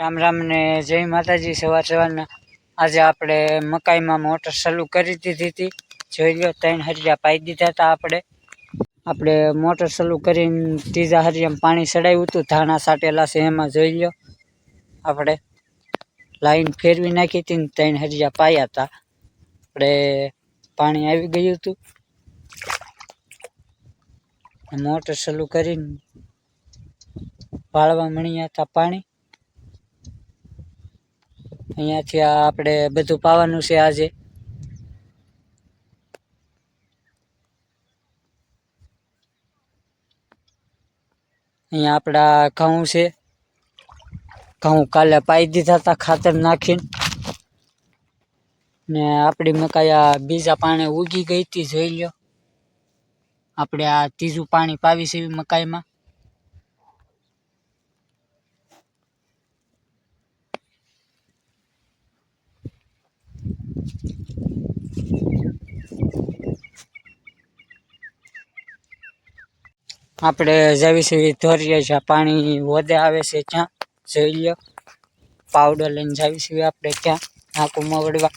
રામ રામ ને જય માતાજી સવાર સવારના. આજે આપણે મકાઈમાં મોટર ચાલુ કરી દીધી હતી. જોઈ લો, ત્રણ હરિયા પાઈ દીધા હતા આપણે. આપણે મોટર ચાલુ કરીને ત્રીજા હરિયામાં પાણી ચડાવ્યું હતું. ધાણા સાટેલા છે એમાં, જોઈ લો. આપણે લાઈન ફેરવી નાખી હતી ને ત્રણ હરિયા પાયા હતા. આપણે પાણી આવી ગયું હતું. મોટર ચાલુ કરીને વાળવા મળ્યા હતા પાણી. અહીંયાથી આ આપણે બધું પાવાનું છે આજે. અહીંયા આપણા ઘઉં છે. ઘઉં કાલે પાઈ દીધા હતા ખાતર નાખીને. ને આપણી મકાઈ આ બીજા પાણી ઉગી ગઈ હતી, જોઈ લ્યો. આપણે આ ત્રીજું પાણી પાવી છે મકાઈમાં. આપણે જાવી છે ધોરીએ છે પાણી વધે આવે છે ત્યાં, જોઈ લો પાવડર લઈને જાવી છે આપણે ત્યાં નાકું વળવા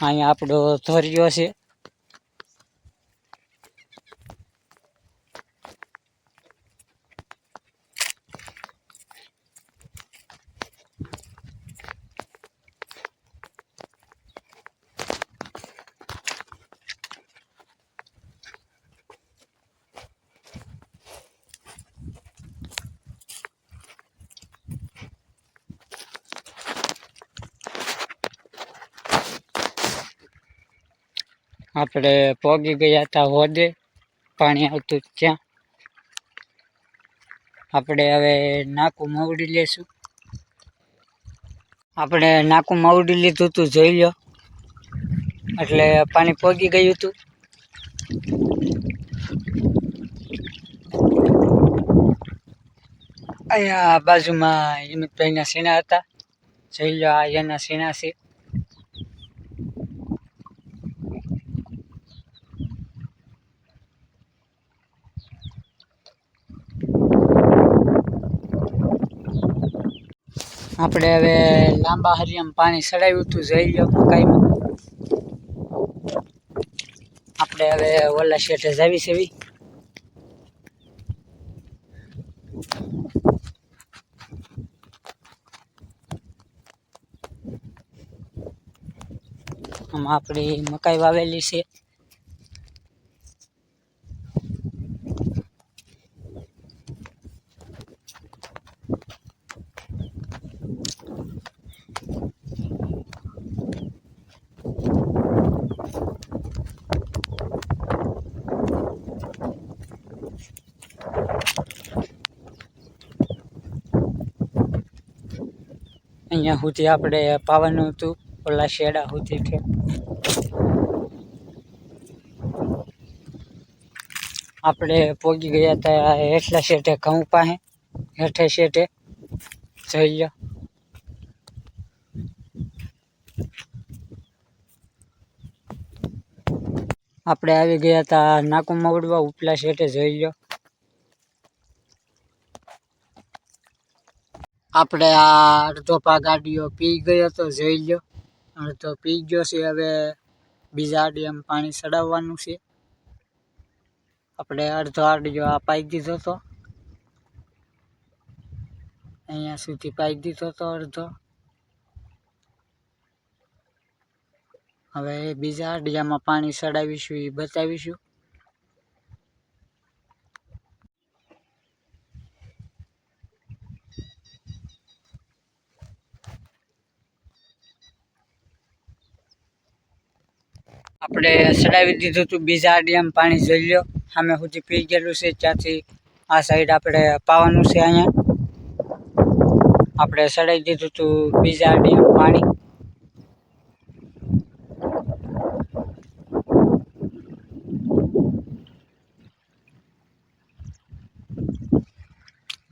અહીંયા આપણો ધોરિયો છે. આપણે પોગી ગયા હતા હોદે, પાણી આવતું ત્યાં. આપણે હવે નાકું મવડી લેશું. આપણે નાકું મવડી લીધું હતું જોઈ લો એટલે પાણી પોગી ગયું હતું અહીંયા બાજુમાં હિંમતભાઈના સીણા હતા. જોઈ લો આ એના સીણા છે. આપણે હવે લાંબા હરિયમ પાણી ચડાવ્યું હતું, જઈ લો મકાઈમાં આપણે હવે ઓલા શેઠે જાવી સેવી આમાં આપણી મકાઈ વાવેલી છે. અહીંયા સુધી આપણે પાવાનું હતું ઓલા શેડા સુધી છે. આપણે પોગી ગયા હતા હેઠલા શેઠે ઘઉં પાસે. હેઠે શેઠે જોઈ લો આપણે આવી ગયા હતા નાકુ મવડવા ઉપલા શેઠે જોઈ લો આપણે આ અડધો પા ગાડીઓ પી ગયો તો જોઈ લો અડધો પી ગયો છે, હવે બીજા આડિયામ પાણી ચડાવવાનું છે. આપણે અડધો આડિયો આ પાઈ દીધો તો. અહીંયા સુધી પાઈ દીધો તો અડધો. હવે બીજા આડિયામાં પાણી ચડાવીશું એ બતાવીશું. આપણે ચડાવી દીધું હતું બીજા ડેમ પાણી જોઈ લો સામે સુધી પી ગયેલું છે, ત્યાંથી આ સાઈડ આપણે પાવાનું છે અહીંયા. આપણે ચડાવી દીધું હતું બીજા ડેમ પાણી.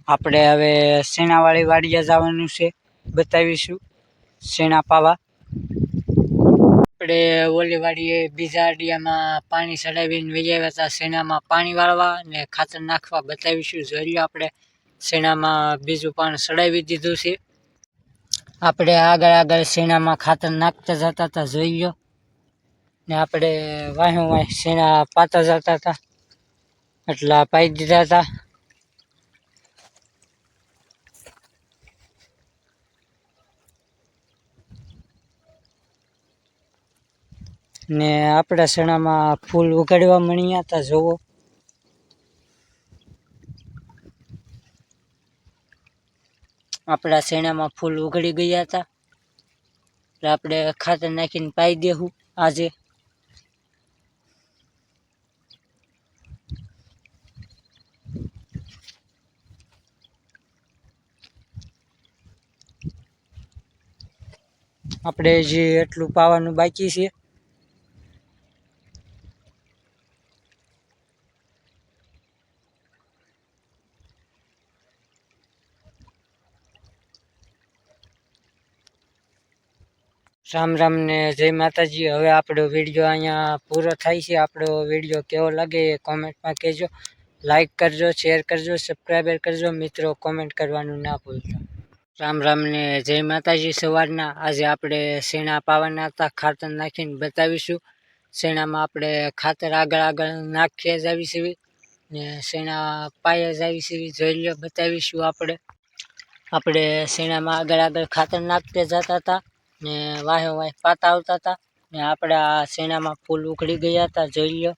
આપણે હવે સેનાવાળી વાડિયા જવાનું છે, બતાવીશું. સેના પાવા. આપણે ઓલીવાડીએ બીજા અડિયામાં પાણી ચડાવીને વહી આવ્યા હતા શેણામાં પાણી વાળવા અને ખાતર નાખવા બતાવીશું. જોઈ આપણે શેણામાં બીજું પાણી ચડાવી દીધું છે. આપણે આગળ આગળ શેણામાં ખાતર નાખતા જતા હતા, જોઈ લો ને આપણે વાહ્યું વાહ શેણા પાતા જતા હતા, એટલા પાઈ દીધા હતા. ને આપણા શેણામાં ફૂલ ઉગાડવા મળ્યા હતા જોવો આપણા શેણામાં ફૂલ ઉગડી ગયા હતા. એટલે આપણે ખાતર નાખીને પાઈ દેવું આજે. આપણે જે એટલું પાવાનું બાકી છે રામ રામ ને જય માતાજી. હવે આપણો વીડિયો અહીંયા પૂરો થાય છે. આપણો વીડિયો કેવો લાગે એ કોમેન્ટમાં કહેજો. લાઈક કરજો શેર કરજો સબસ્ક્રાઈબર કરજો. મિત્રો કોમેન્ટ કરવાનું ના ભૂલતા. રામ રામ ને જય માતાજી સવારના. આજે આપણે શેણા પાવાના હતા. ખાતર નાખીને બતાવીશું. શેણામાં આપણે ખાતર આગળ આગળ નાખીએ જ આવી છીએ ને શેણા પાયા જ આવી છીએ જોઈ લો બતાવીશું આપણે. આપણે શેણામાં આગળ આગળ ખાતર નાખતા જતા હતા. ને વાહે વાહે પાતા આવતા હતા. ને આપણે આ શેણામાં ફૂલ ઉખડી ગયા હતા, જોઈ લો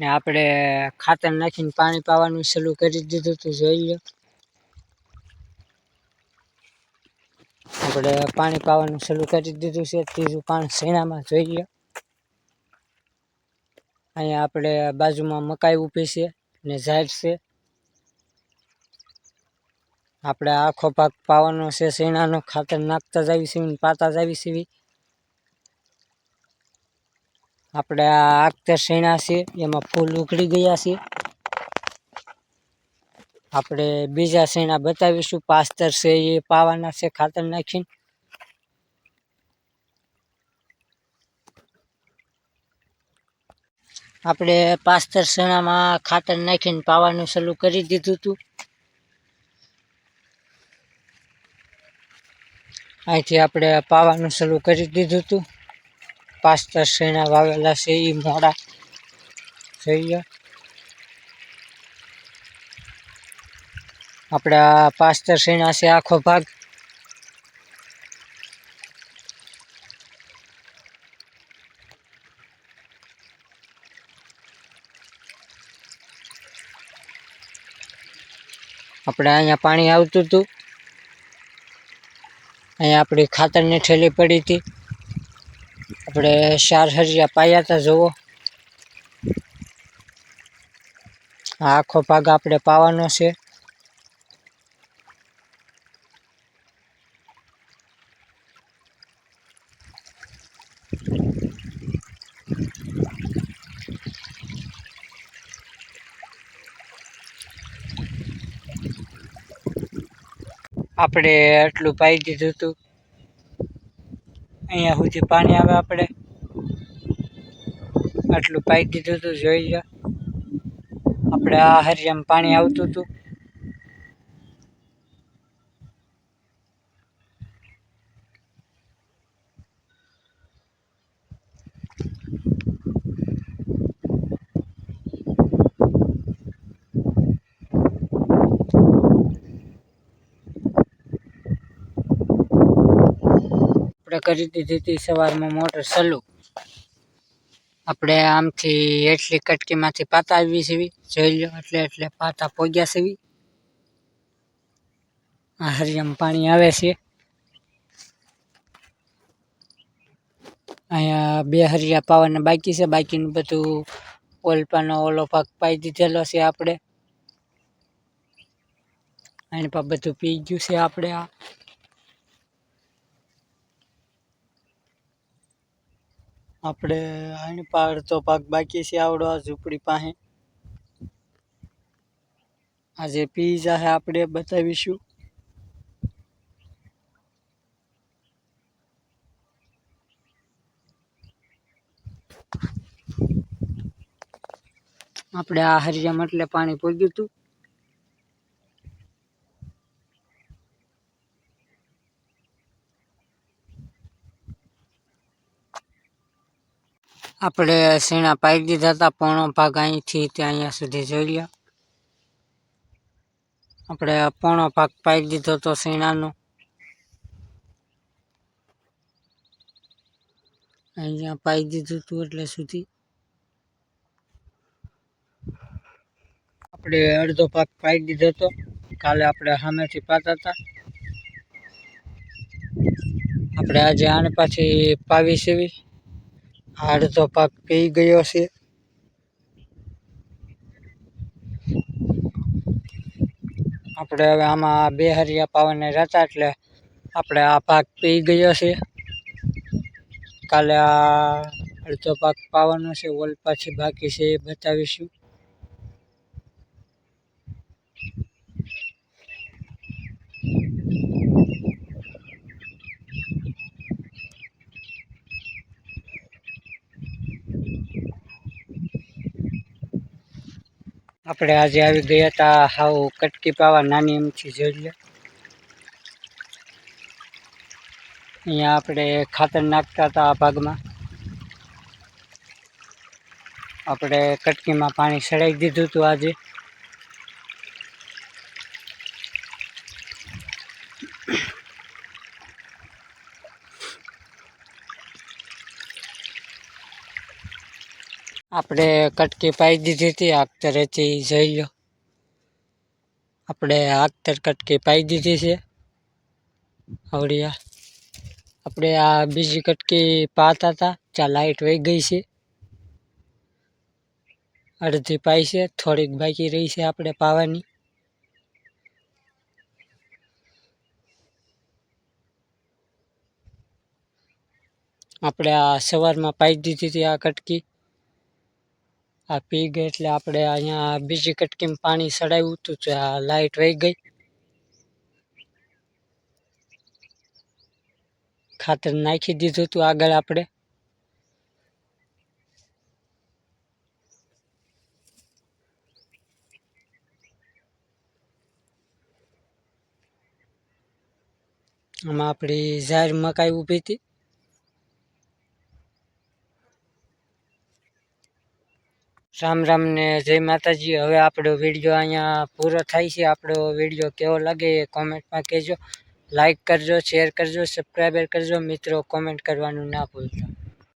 ને આપણે ખાતર નાખીને પાણી પાવાનું શરૂ કરી દીધું હતું, જોઈ લો આપણે પાણી પાવાનું શરૂ કરી દીધું છે, ત્રીજું પાણી શેણામાં, જોઈ લો અહીંયા આપણે બાજુમાં મકાઈ ઊભી છે. ને ઝાડ છે. આપણે આખો ભાગ પાવાનો છે શેણાનો ખાતર નાખતા જ આવી સીવી પાતા જ આવી સીવી આપણે આ આખતર શેણા છે, એમાં ફૂલ ઉખડી ગયા છે. આપણે બીજા શેણા બતાવીશું, પાસ્તર છે એ પાવાના છે, ખાતર નાખીને. આપણે પાસ્તર શેણામાં ખાતર નાખીને પાવાનું શરૂ કરી દીધું હતું અહીંથી આપણે પાવાનું શરૂ કરી દીધું હતું પાસ્તર શેણા વાવેલા છે એ મોડા. થઈ ગયા આપણા પાસ્તર શેણા છે આખો ભાગ. આપણે અહીંયા પાણી આવતું હતું. અહીંયા આપણી ખાતરની ઠેલી પડી હતી. આપણે ચાર હરિયા પાયા હતા, જુઓ. આ આખો ભાગ આપણે પાવાનો છે. આપણે આટલું પાઈ દીધું હતું અહીંયા સુધી પાણી આવે આપણે. આટલું પાઈ દીધું હતું જોઈ લો આપણે આ હરિયામ પાણી આવતું હતું આપણે કરી દીધી હતી, સવારમાં મોટર ચાલુ. આપણે આમથી એટલી કટકીમાંથી પાતા આવી સીવી જોઈ લો એટલે એટલે પાતા પોગ્યા સીવી આ હરિયામાં પાણી આવે છે. અહીંયા બે હરિયા પાવાના બાકી છે, બાકીનું બધું ઓલપાનો ઓલો પાક પાઈ દીધેલો છે આપણે. એને પણ બધું પી ગયું છે આપણે આ. આપણે આની પાડ તો પાક બાકી છે આવડો આ ઝૂંપડી પાસે. આજે પીઝા છે આપણે બતાવીશું. આપણે આ હરિયામ એટલે પાણી પૂગ્યું હતું. આપણે શેણા પાઈ દીધા હતા, પોણો ભાગ અહીંથી ત્યાં અહીંયા સુધી જોઈ લો આપણે પોણો ભાગ પાઈ દીધો હતો શેણાનો અહીંયા પાઈ દીધું હતું એટલે સુધી. આપણે અડધો ભાગ પાઈ દીધો હતો. કાલે આપણે સામેથી પાતા હતા. આપણે આજે આને પાછી પાવી સેવી. અડધો પાક પી ગયો છે. આપણે હવે આમાં બે હરિયા પાવાને રહેતા એટલે આપણે આ પાક પી ગયો છે. કાલે આ અડધો પાક પાવાનો છે, ઓલ પાછી બાકી છે એ બતાવીશું. આપણે આજે આવી ગયા હતા હાવ કટકી પાવા નાની એમથી લે અહીંયા આપણે ખાતર નાખતા હતા આ ભાગમાં. આપણે કટકીમાં પાણી સડાઈ દીધું હતું આજે. આપણે કટકી પાઈ દીધી હતી આખતરેથી જોઈ લો આપણે આખતર કટકી પાઈ દીધી છે આવડિયા આપણે આ બીજી કટકી પાતા હતા ત્યાં લાઈટ વહી ગઈ છે અડધી પાઈ છે થોડીક બાકી રહી છે આપણે પાવાની આપણે આ સવારમાં પાઈ દીધી હતી આ કટકી આ પી ગઈ એટલે આપણે અહીંયા બીજી કટકીમાં પાણી ચડાવ્યું હતું તો આ લાઈટ વહી ગઈ. ખાતર નાખી દીધું હતું આગળ આપણે. આમાં આપણી ઝાર મકાઈ ઊભી હતી. રામ રામ ને જય માતાજી. હવે આપણો વીડિયો અહીંયા પૂરો થાય છે. આપણો વીડિયો કેવો લાગે એ કોમેન્ટમાં કહેજો. લાઈક કરજો શેર કરજો સબસ્ક્રાઈબર કરજો. મિત્રો કોમેન્ટ કરવાનું ના ભૂલતા.